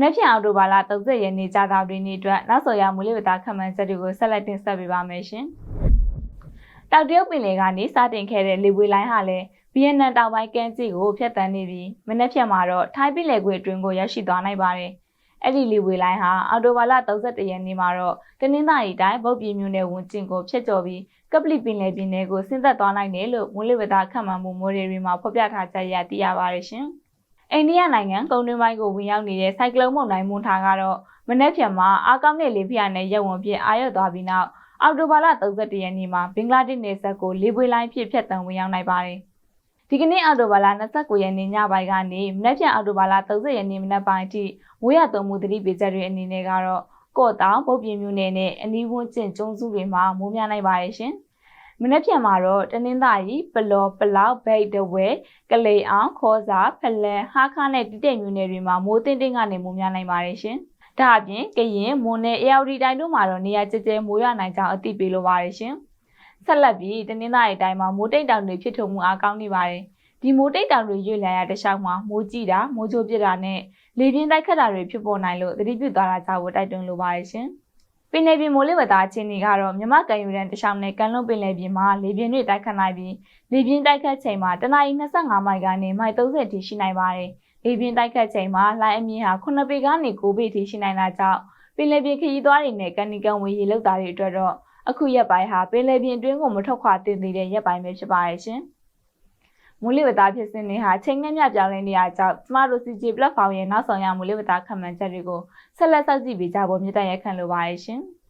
မနေ့ဖြန်အောက်တိုဘာလ30ရက်နေ့ကြာသပတေးနေ့အတွက်နောက်ဆော်ရမူလဝတ္တခန့်မှန်းချက်တွေကိုဆက်လက်တင်ဆက်ပေးပါမယ်ရှင်။တောက်တရုတ်ပင်လယ်ကနေစတင်ခဲ့တဲ့လေပွေလိုင်းဟာလည်းဗီယက်နမ်တောင်ပိုင်းကမ်းခြေကိုဖျက်ဆီးနေပြီးမနေ့ဖြန်မှာတော့ထိုင်းပင်လယ်ကွေ့အတွင်းကိုရောက်ရှိသွားနိုင်ပါတယ်။အဲ့ဒီလေပွေလိုင်းဟာအော်တိုဘာလ31ရက်နေ့မှာတော့တနင်္သာရီတိုင်းဗုတ်ပြည်မြို့နယ်ဝန်ကျင်ကိုဖျက်ကျော်ပြီးကပလီပင်လယ်ပြင်နယ်ကိုဆင်းသက်သွားနိုင်တယ်လို့မူလဝတ္တခန့်မှန်းမှုမိုးရေတွေမှာဖော်ပြထားချက်ရသိရပါတယ်ရှင်။ အိန္ဒိယနိုင်ငံကုန်းတွင်းပိုင်းကိုဝင်ရောက်နေတဲ့စိုက်ကလုန်းမုန်တိုင်းမွန်ထာကတော့မနေ့ဖြန်မှာအာကောင်းတဲ့လေဖိအားနဲ့ရက်ဝင်ပြအာရုံသွားပြီးနောက်အောက်တိုဘာလ31ရက်နေ့မှာဘင်္ဂလားဒေ့ရှ်နယ်စပ်ကိုလေပွေလိုင်းဖြစ်ဖြတ်တံဝင်ရောက်နိုင်ပါတယ်။ဒီကနေ့အောက်တိုဘာလ29ရက်နေ့ညပိုင်းကနေမနေ့ဖြန်အောက်တိုဘာလ30ရက်နေ့မနက်ပိုင်းအထိမိုးရသွန်းမှုသတိပေးချက်တွေအနေနဲ့ကတော့ကော့တောင်ပုတ်ပြင်းမြို့နယ်နဲ့အနီးဝန်းကျင်ကျုံစုတွေမှာမိုးများနိုင်ပါတယ်ရှင်။ မနေ့ဖြန်မှာတော့တနင်္သာရီပလောပလောက်ဘိတ်တဝဲကလေးအောင်ခေါ်စာဖလန်ဟာခါနဲ့တိတဲ့မြို့နယ်တွေမှာမိုးတင်းတင်းကနေမိုးများနိုင်ပါတယ်ရှင်။ဒါအပြင်ကရင်မွန်နဲ့အေယော်ဒီတိုင်းတို့မှာတော့နေရာကျကျမိုးရနိုင်ကြောင်းအသိပေးလိုပါတယ်ရှင်။ဆက်လက်ပြီးတနင်္သာရီတိုင်းမှာမိုးတိတ်တောင်တွေဖြစ်ထုံမှုအားကောင်းနေပါတယ်။ဒီမိုးတိတ်တောင်တွေရွေ့လျာရတဲ့ရှောင်းမှာမိုးကြည့်တာမိုးချိုးပြစ်တာနဲ့လေပြင်းတိုက်ခတ်တာတွေဖြစ်ပေါ်နိုင်လို့သတိပြုသွားတာကြောင့်တိုက်တွန်းလိုပါတယ်ရှင်။ ပင်လယ်ပြင်မိုးလေဝသအခြေအနေကတော့မြမကန်ယူရန်တခြားနဲ့ကန်လွန်ပင်လယ်ပြင်မှာလေပြင်းတွေတိုက်ခတ်နိုင်ပြီးလေပြင်းတိုက်ခတ်ချိန်မှာတနအီ25မိုင်ကနေမိုင်30ထိရှိနိုင်ပါတယ်။လေပြင်းတိုက်ခတ်ချိန်မှာလိုင်းအမြင့်ဟာ9ပေကနေ9ပေထိရှိနိုင်တာကြောင့်ပင်လယ်ပြင်ခရီးသွားတွေနဲ့ကန်နီကန်ဝေးရေလောက်တာတွေအတွက်တော့အခုရက်ပိုင်းဟာပင်လယ်ပြင်အတွင်းကိုမထွက်ခွာတင်သေးတဲ့ရက်ပိုင်းပဲဖြစ်ပါရဲ့ရှင်။ မူလဝတ္တဖြစ်စဉ်တွေဟာချိန်နဲ့မြပြောင်းလဲနေရကြောင့်ကျမတို့ CJ platform ရဲ့နောက်ဆောင်ရမူလဝတ္တခံမှန်းချက်တွေကိုဆက်လက်စောင့်ကြည့်ပေးကြဖို့မြစ်တမ်းရက်ခံလိုပါရဲ့ရှင်။